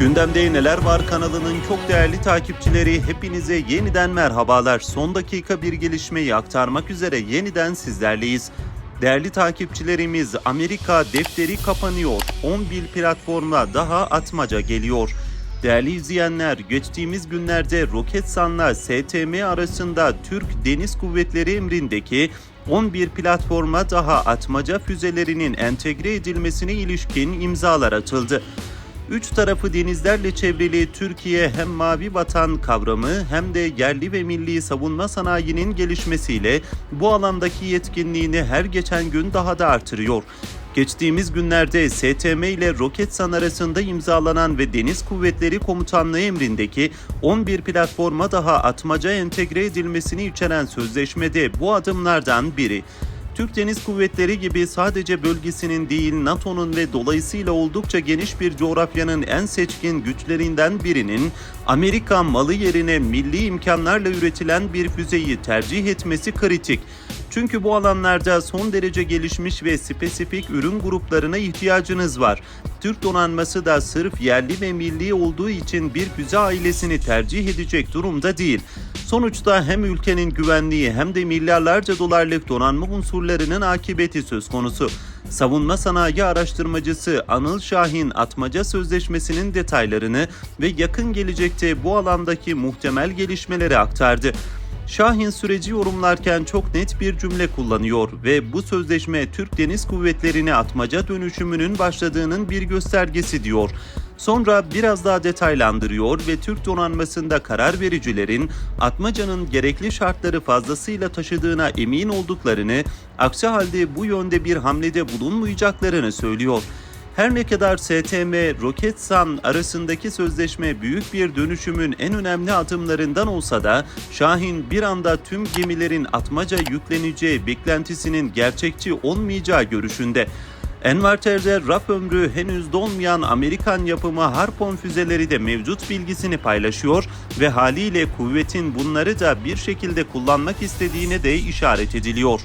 Gündemde Neler Var kanalının çok değerli takipçileri hepinize yeniden merhabalar. Son dakika bir gelişmeyi aktarmak üzere yeniden sizlerleyiz. Değerli takipçilerimiz Amerika defteri kapanıyor. 11 platforma daha atmaca geliyor. Değerli izleyenler, geçtiğimiz günlerde Roketsan'la STM arasında Türk Deniz Kuvvetleri emrindeki 11 platforma daha atmaca füzelerinin entegre edilmesine ilişkin imzalar atıldı. Üç tarafı denizlerle çevrili Türkiye hem mavi vatan kavramı hem de yerli ve milli savunma sanayinin gelişmesiyle bu alandaki yetkinliğini her geçen gün daha da artırıyor. Geçtiğimiz günlerde STM ile Roketsan arasında imzalanan ve Deniz Kuvvetleri Komutanlığı emrindeki 11 platforma daha atmaca entegre edilmesini içeren sözleşmede bu adımlardan biri. Türk Deniz Kuvvetleri gibi sadece bölgesinin değil NATO'nun ve dolayısıyla oldukça geniş bir coğrafyanın en seçkin güçlerinden birinin Amerika malı yerine milli imkanlarla üretilen bir füzeyi tercih etmesi kritik. Çünkü bu alanlarda son derece gelişmiş ve spesifik ürün gruplarına ihtiyacınız var. Türk donanması da sırf yerli ve milli olduğu için bir füze ailesini tercih edecek durumda değil. Sonuçta hem ülkenin güvenliği hem de milyarlarca dolarlık donanma unsurlarının akıbeti söz konusu. Savunma sanayi araştırmacısı Anıl Şahin Atmaca Sözleşmesi'nin detaylarını ve yakın gelecekte bu alandaki muhtemel gelişmeleri aktardı. Şahin süreci yorumlarken çok net bir cümle kullanıyor ve bu sözleşme Türk Deniz Kuvvetleri'ne atmaca dönüşümünün başladığının bir göstergesi diyor. Sonra biraz daha detaylandırıyor ve Türk donanmasında karar vericilerin atmacanın gerekli şartları fazlasıyla taşıdığına emin olduklarını, aksi halde bu yönde bir hamlede bulunmayacaklarını söylüyor. Her ne kadar STM, Roketsan arasındaki sözleşme büyük bir dönüşümün en önemli adımlarından olsa da Şahin bir anda tüm gemilerin atmaca yükleneceği beklentisinin gerçekçi olmayacağı görüşünde. Envarter'de raf ömrü henüz dolmayan Amerikan yapımı Harpon füzeleri de mevcut bilgisini paylaşıyor ve haliyle kuvvetin bunları da bir şekilde kullanmak istediğine de işaret ediliyor.